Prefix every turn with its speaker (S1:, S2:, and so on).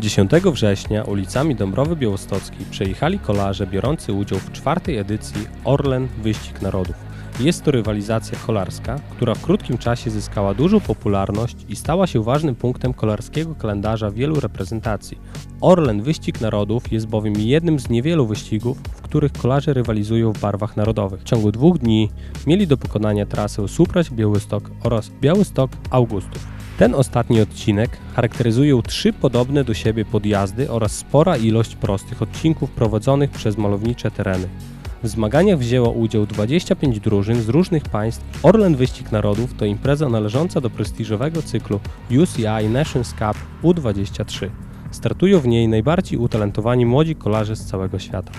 S1: 10 września ulicami Dąbrowy Białostockiej przejechali kolarze biorący udział w czwartej edycji Orlen Wyścig Narodów. Jest to rywalizacja kolarska, która w krótkim czasie zyskała dużą popularność i stała się ważnym punktem kolarskiego kalendarza wielu reprezentacji. Orlen Wyścig Narodów jest bowiem jednym z niewielu wyścigów, w których kolarze rywalizują w barwach narodowych. W ciągu dwóch dni mieli do pokonania trasę Supraś-Białystok oraz Białystok-Augustów. Ten ostatni odcinek charakteryzują trzy podobne do siebie podjazdy oraz spora ilość prostych odcinków prowadzonych przez malownicze tereny. W zmaganiach wzięło udział 25 drużyn z różnych państw. Orlen Wyścig Narodów to impreza należąca do prestiżowego cyklu UCI Nations Cup U23. Startują w niej najbardziej utalentowani młodzi kolarze z całego świata.